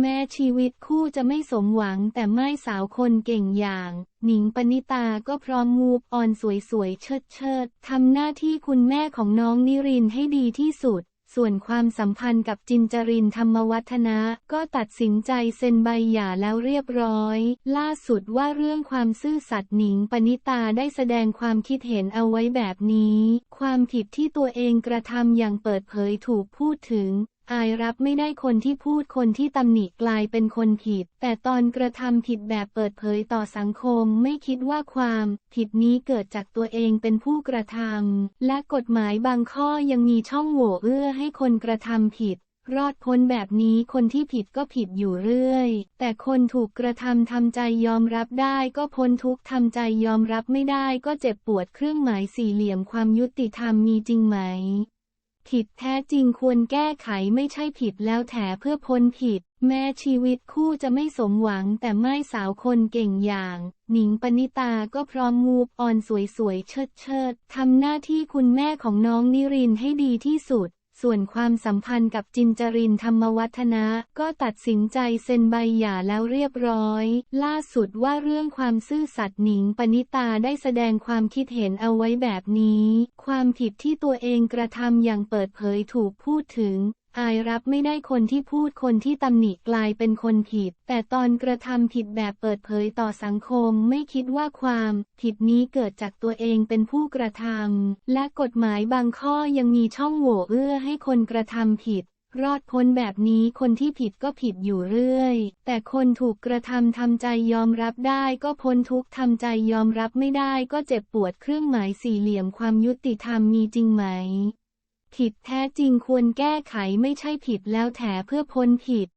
แม้ชีวิตคู่จะไม่สมหวังแต่ไม่สาวคนเก่งอย่าง หนิงปณิตาก็พร้อมมูฟออนสวยๆ เชิดเชิดทำหน้าที่คุณแม่ของน้องนิรินให้ดีที่สุด ส่วนความสัมพันธ์กับจินจรินธรรมวัฒนะก็ตัดสินใจเซ็นใบหย่าแล้วเรียบร้อย ล่าสุดว่าเรื่องความซื่อสัตย์หนิงปณิตาได้แสดงความคิดเห็นเอาไว้แบบนี้ ความผิดที่ตัวเองกระทำอย่างเปิดเผยถูกพูดถึงอายรับไม่ได้คนที่พูดคนที่ตำหนิกลายเป็นคนผิด แต่ตอนกระทำผิดแบบเปิดเผยต่อสังคมไม่คิดว่าความผิดนี้เกิดจากตัวเองเป็นผู้กระทำและกฎหมายบางข้อยังมีช่องโหว่เอื้อให้คนกระทำผิด รอดพ้นแบบนี้คนที่ผิดก็ผิดอยู่เรื่อย แต่คนถูกกระทำทำใจยอมรับได้ก็พ้นทุกทำใจยอมรับไม่ได้ก็เจ็บปวดเครื่องหมายสี่เหลี่ยมความยุติธรรมมีจริงไหม ผิดแท้จริงควรแก้ไขไม่ใช่ผิดแล้วแถเพื่อพ้นผิด แม้ชีวิตคู่จะไม่สมหวังแต่ไม่สาวคนเก่งอย่าง หนิงปณิตาก็พร้อมมูฟออนสวยๆเชิดเชิดๆทำหน้าที่คุณแม่ของน้องนิรินให้ดีที่สุด ส่วนความสัมพันธ์กับจินจรินธรรมวัฒนะ ก็ตัดสินใจเซ็นใบหย่าแล้วเรียบร้อย ล่าสุดว่าเรื่องความซื่อสัตย์หนิงปณิตาได้แสดงความคิดเห็นเอาไว้แบบนี้ ความผิดที่ตัวเองกระทำอย่างเปิดเผยถูกพูดถึง อายรับไม่ได้คนที่พูดคนที่ตำหนิกลายเป็นคนผิด แต่ตอนกระทำผิดแบบเปิดเผยต่อสังคมไม่คิดว่าความผิดนี้เกิดจากตัวเองเป็นผู้กระทำและกฎหมายบางข้อยังมีช่องโหว่เอื้อให้คนกระทำผิดรอดพ้นแบบนี้คนที่ผิดก็ผิดอยู่เรื่อย แต่คนถูกกระทำทำใจยอมรับได้ก็พ้นทุกทำใจยอมรับไม่ได้ก็เจ็บปวดเครื่องหมายสี่เหลี่ยมความยุติธรรมมีจริงไหม ผิดแท้จริงควรแก้ไขไม่ใช่ผิดแล้วแถเพื่อพ้นผิด